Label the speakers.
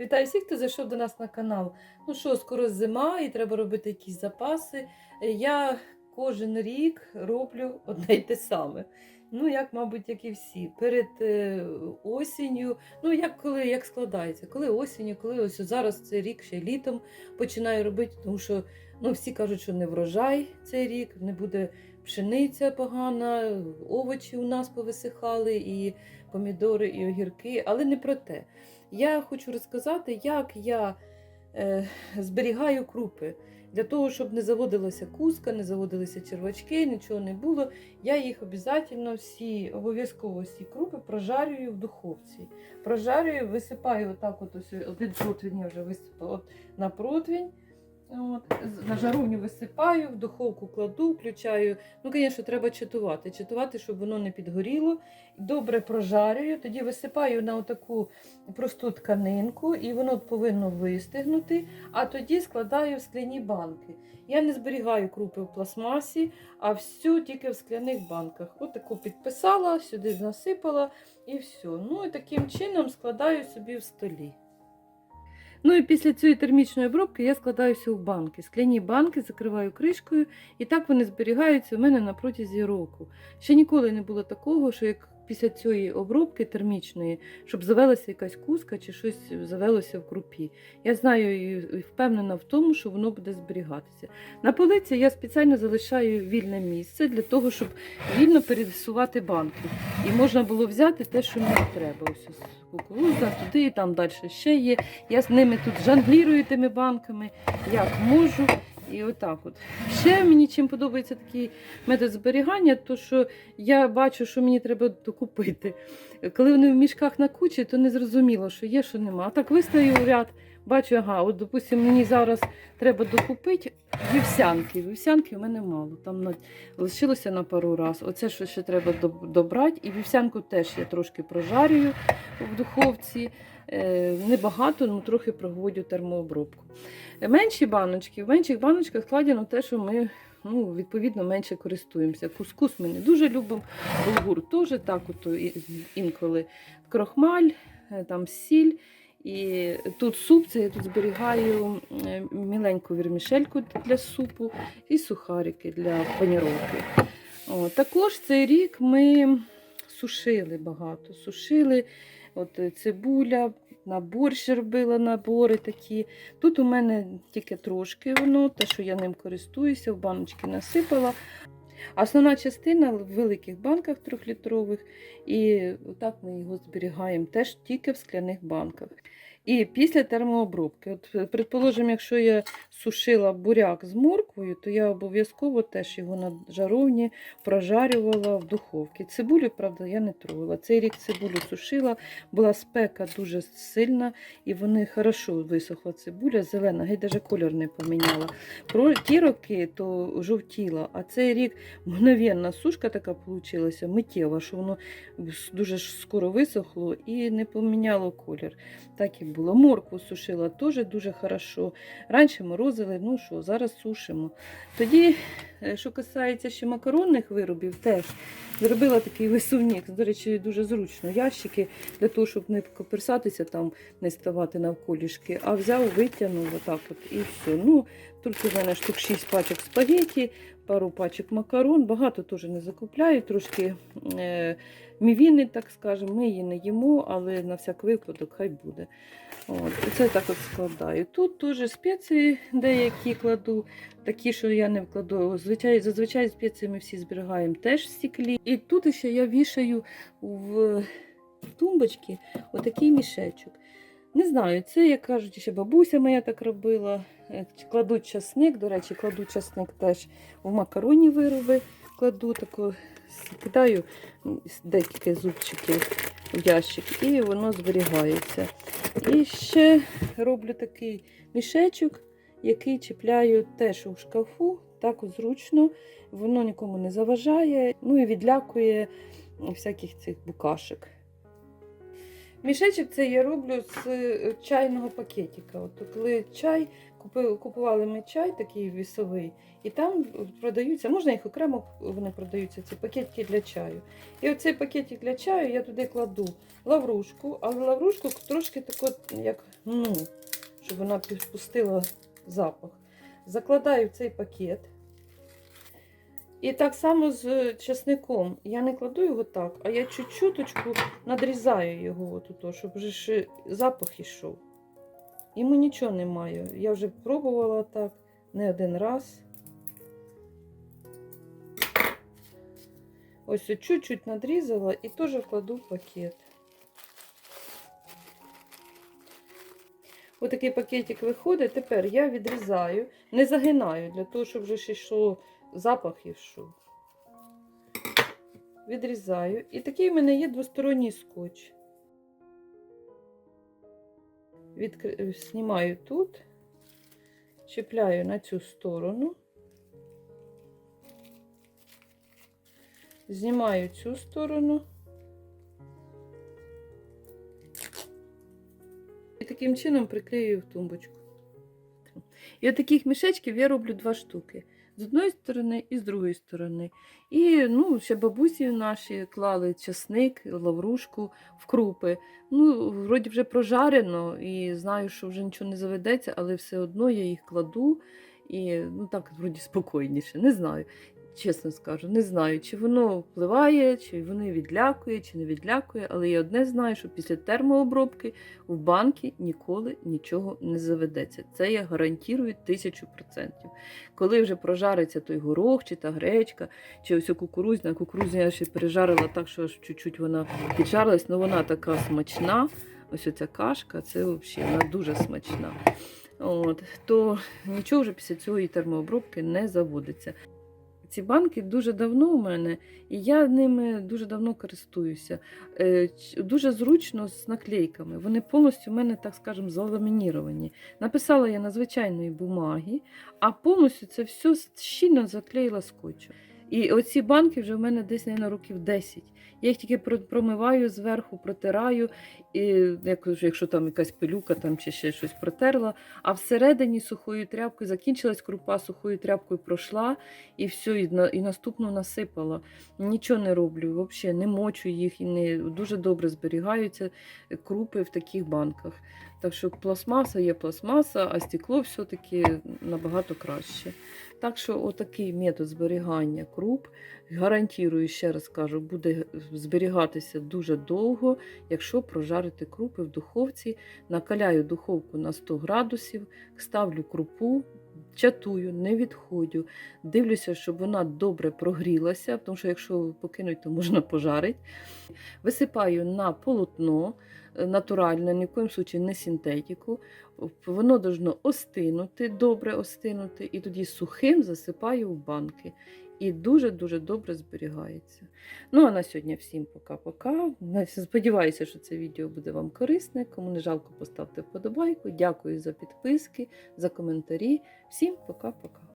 Speaker 1: Вітаю всіх, хто зайшов до нас на канал. Ну що, скоро зима і треба робити якісь запаси. Е, Я кожен рік роблю одне й те саме. Ну, як, мабуть, як і всі. Перед е, осінню, ну як коли як складається, коли осінню, коли ось зараз цей рік ще літом починаю робити, тому що ну, всі кажуть, що не врожай цей рік, не буде пшениця погана, овочі у нас повисихали, і помідори, і огірки, але не про те. Я хочу розказати, як я е, зберігаю крупи. Для того, щоб не заводилася куска, не заводилися червачки, нічого не було. Я їх обов'язково всі, обов'язково всі крупи прожарюю в духовці. Прожарюю, висипаю отак, от ось один противень я вже висипала на противень. От, на жаровню висипаю, в духовку кладу, включаю. Ну, звісно, треба читувати. Читувати, щоб воно не підгоріло. Добре прожарюю, тоді висипаю на отаку просту тканинку, і воно повинно вистигнути, а тоді складаю в скляні банки. Я не зберігаю крупи в пластмасі, а всю тільки в скляних банках. От таку підписала, сюди насипала і все. Ну і таким чином складаю собі в столі. Ну і після цієї термічної обробки я складаюся у банки. Скляні банки закриваю кришкою, і так вони зберігаються у мене на протязі року. Ще ніколи не було такого, що як після цієї обробки термічної, щоб завелася якась куска чи щось завелося в крупі. Я знаю і впевнена в тому, що воно буде зберігатися. На полиці я спеціально залишаю вільне місце для того, щоб вільно пересувати банки. І можна було взяти те, що мені треба. Ось кукурудза, туди і там далі ще є. Я з ними тут жонглірую тими банками, як можу. І отак от. Ще мені чим подобається такий метод зберігання, то що я бачу, що мені треба докупити. Коли вони в мішках на кучі, то не зрозуміло, що є, що нема. А так вистаю ряд, бачу, ага, от, допустимо, мені зараз треба докупити вівсянки. Вівсянки в мене мало. Там на... лишилося на пару раз. Оце що ще треба добрати. І вівсянку теж я трошки прожарюю в духовці. Е, Небагато, ну трохи проводю термообробку. Менші баночки, в менших баночках складено те, що ми ну, відповідно менше користуємося. Кускус ми не дуже любимо, булгур теж так, от, інколи крохмаль, е, там сіль. І тут суп, це я тут зберігаю міленьку вірмішельку для супу і сухарики для паніровки. Також цей рік ми сушили багато. Сушили от е, цибуля, на борщ робила набори такі. Тут у мене тільки трошки воно, те, що я ним користуюся, в баночки насипала. Основна частина в великих банках трьохлітрових, і так ми його зберігаємо теж тільки в скляних банках. І після термообробки, от, е, предположимо, якщо я сушила буряк з морквою, то я обов'язково теж його на жаровні прожарювала в духовці. Цибулю, правда, я не трогала. Цей рік цибулю сушила, була спека дуже сильна, і вони хорошо висохла цибуля, зелена, геть навіть колір не поміняла. Про ті роки то жовтіла, а цей рік мгновенна сушка така вийшла, миттєва, що воно дуже скоро висохло і не поміняло колір. Так і було. Моркву сушила теж дуже хорошо. Раніше морозили, ну що, зараз сушимо. Тоді, е, що касається ще макаронних виробів, теж зробила такий висувник. До речі, дуже зручно. Ящики для того, щоб не коперсатися там, не ставати навколішки, а взяв, витягнув отак от і все. Ну, тут у мене штук 6 пачок спагеті, пару пачок макарон, багато теж не закупляю, трошки е, мівіни, так скажемо. Ми її не їмо, але на всяк випадок хай буде. От, це так от складаю. Тут теж спеції деякі кладу, такі, що я не вкладу. Звичай, зазвичай спеції ми всі зберігаємо теж в стіклі. І тут ще я вішаю в тумбочки отакий мішечок. Не знаю, це, як кажуть, ще бабуся моя так робила. Е, Кладуть часник, до речі, кладу часник теж в макаронні вироби. Кладу таку, кидаю декілька зубчиків в ящик, і воно зберігається. І ще роблю такий мішечок, який чіпляю теж у шкафу, так зручно, воно нікому не заважає, ну і відлякує всяких цих букашек. Мішечок це я роблю з е, чайного пакетика. От коли чай, купували ми чай такий вісовий, і там продаються, можна їх окремо, вони продаються, ці пакетики для чаю. І оцей пакетик для чаю я туди кладу лаврушку, але лаврушку трошки тако, як ну, щоб вона підпустила запах. Закладаю в цей пакет. І так само з часником. Я не кладу його так, а я чуть-чуточку надрізаю його, отут, щоб вже запах ішов. Йому нічого не маю. Я вже пробувала так не один раз. Ось от чуть-чуть надрізала і теж кладу в пакет. Ось такий пакетик виходить. Тепер я відрізаю, не загинаю, для того, щоб вже ще йшло запах ішов. Відрізаю. І такий в мене є двосторонній скотч. Відкри... Знімаю тут, чіпляю на цю сторону, знімаю цю сторону. І таким чином приклею в тумбочку. І от таких мішечків я роблю два штуки. З одної сторони і з другої сторони. І ну, ще бабусі наші клали часник, лаврушку в крупи. Ну, вроді вже прожарено, і знаю, що вже нічого не заведеться, але все одно я їх кладу і ну так вроді спокійніше. Не знаю. Чесно скажу, не знаю, чи воно впливає, чи вони відлякує, чи не відлякує, але я одне знаю, що після термообробки в банки ніколи нічого не заведеться. Це я гарантую тисячу процентів. Коли вже прожариться той горох, чи та гречка, чи ось кукурузна, кукурузня я ще пережарила так, що аж чуть-чуть вона піджарилась, але вона така смачна. Ось оця кашка, це взагалі вона дуже смачна. От, то нічого вже після цієї термообробки не заводиться. Ці банки дуже давно у мене, і я ними дуже давно користуюся. Е, Дуже зручно з наклейками. Вони повністю у мене, так скажемо, заламініровані. Написала я на звичайної бумаги, а повністю це все щільно заклеїла скотчем. І оці банки вже в мене десь на років 10. Я їх тільки про- промиваю зверху, протираю, і, як, якщо там якась пилюка там, чи ще щось протерла. А всередині сухою тряпкою закінчилась крупа, сухою тряпкою пройшла і все, і, на, і наступну насипала. Нічого не роблю, взагалі не мочу їх і не дуже добре зберігаються крупи в таких банках. Так що пластмаса є пластмаса, а стекло все-таки набагато краще. Так що отакий метод зберігання круп, гарантую, ще раз кажу, буде зберігатися дуже довго, якщо прожарити крупи в духовці. Накаляю духовку на 100 градусів, ставлю крупу, чатую, не відходю. Дивлюся, щоб вона добре прогрілася, тому що якщо покинуть, то можна пожарити. Висипаю на полотно натуральне, ні в коїм случаї не синтетику. Воно должно остинути, добре остинути, і тоді сухим засипаю в банки. І дуже-дуже добре зберігається. Ну а на сьогодні всім пока-пока. Сподіваюся, що це відео буде вам корисне. Кому не жалко, поставте вподобайку. Дякую за підписки, за коментарі. Всім пока-пока.